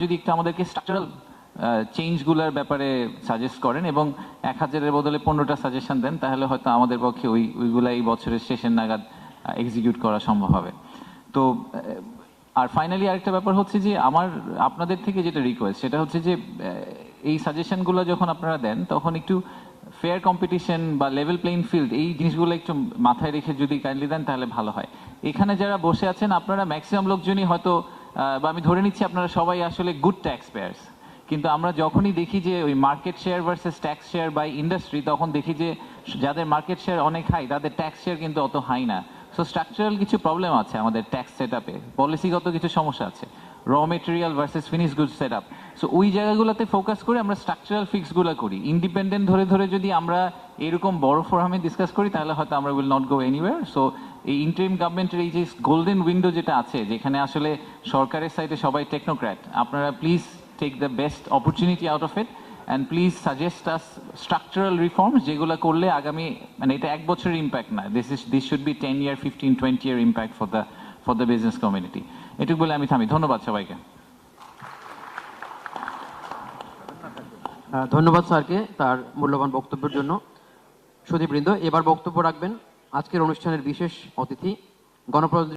যদি একটু আমাদেরকে স্ট্রাকচারাল চেঞ্জগুলোর ব্যাপারে সাজেস্ট করেন এবং এক হাজারের বদলে পনেরোটা সাজেশন দেন, তাহলে হয়তো আমাদের পক্ষে ওই ওইগুলা এই বছরের শেষের নাগাদ এক্সিকিউট করা সম্ভব হবে। তো আর ফাইনালি আরেকটা ব্যাপার হচ্ছে যে আমার, আপনাদের থেকে যেটা রিকোয়েস্ট সেটা হচ্ছে যে এই সাজেশনগুলো যখন আপনারা দেন, তখন একটু ফেয়ার কম্পিটিশন বা লেভেল প্লেইং ফিল্ড এই জিনিসগুলো একটু মাথায় রেখে যদি কাইন্ডলি দেন, তাহলে ভালো হয়। এখানে যারা বসে আছেন, আপনারা ম্যাক্সিমাম লোকজনই হয়তো বা আমি ধরে নিচ্ছি আপনারা সবাই আসলে গুড ট্যাক্স পেয়ার্স কিন্তু আমরা যখনই দেখি যে ওই market share versus tax share by industry তখন দেখি যে যাদের মার্কেট শেয়ার অনেক হাই তাদের ট্যাক্স শেয়ার কিন্তু অত হাই না। সো স্ট্রাকচারাল কিছু প্রবলেম আছে আমাদের ট্যাক্স সেট আপে পলিসিগত কিছু সমস্যা আছে। Raw material versus finish good set up so ওই জায়গাগুলোতে ফোকাস করে আমরা স্ট্রাকচারাল ফিক্সগুলো করি। ইন্ডিপেন্ডেন্ট ধরে ধরে যদি আমরা এরকম বড় ফোরামে ডিসকাস করি, তাহলে হয়তো আমরা will not go anywhere so এই ইন্টারিম গভর্নমেন্টের এই যে গোল্ডেন উইন্ডো যেটা আছে, যেখানে আসলে সরকারের সাইডে সবাই টেকনোক্র্যাট আপনারা please take the best opportunity out of it and please suggest us structural reforms যেগুলো করলে আগামী মানে এটা এক বছরের ইম্প্যাক্ট না this is this should be ten year fifteen twenty year impact for the for the business community এটুকু বলে আমি থামি, ধন্যবাদ সবাইকে। ধন্যবাদ স্যারকে তার মূল্যবান বক্তব্যের জন্য। সুধীবৃন্দ, এবার বক্তব্য রাখবেন আজকের অনুষ্ঠানের বিশেষ অতিথি গণপ্রজাতন্ত্রী